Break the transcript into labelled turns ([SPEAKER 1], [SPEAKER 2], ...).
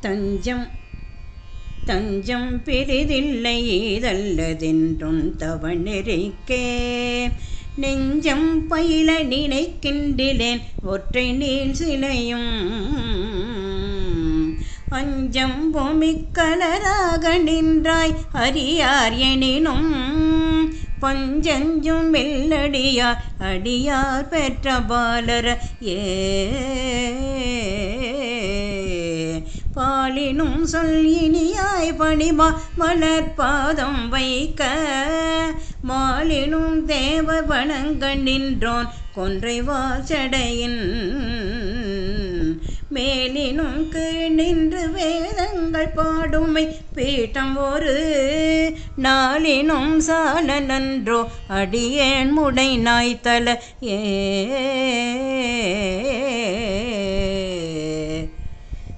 [SPEAKER 1] தஞ்சம். தஞ்சம் பெரிதில்லை ஏதல்லதென்றும் தவநெறிக்கே. நெஞ்சம் பயில நினைக்கின்றிலேன் ஒற்றை நீள் சிலையும் அஞ்சம் பொமிக்கலராக நின்றாய் அறியார் எனினும். பஞ்சஞ்சும் மெல்லடியார் அடியார் பெற்ற பாலர ஏ. பாலினும் சொல் இனியாய் பணிமா மலர்பாதம் வைக்க. மாலினும் தேவ வணங்க நின்றோன் கொன்றை வாசடையின் மேலினும் கீழ் நின்று வேதங்கள் பாடுமை பீட்டம் ஒரு. நாளினும் சால நன்றோ அடியேன் முடை நாய்த்தல ஏ.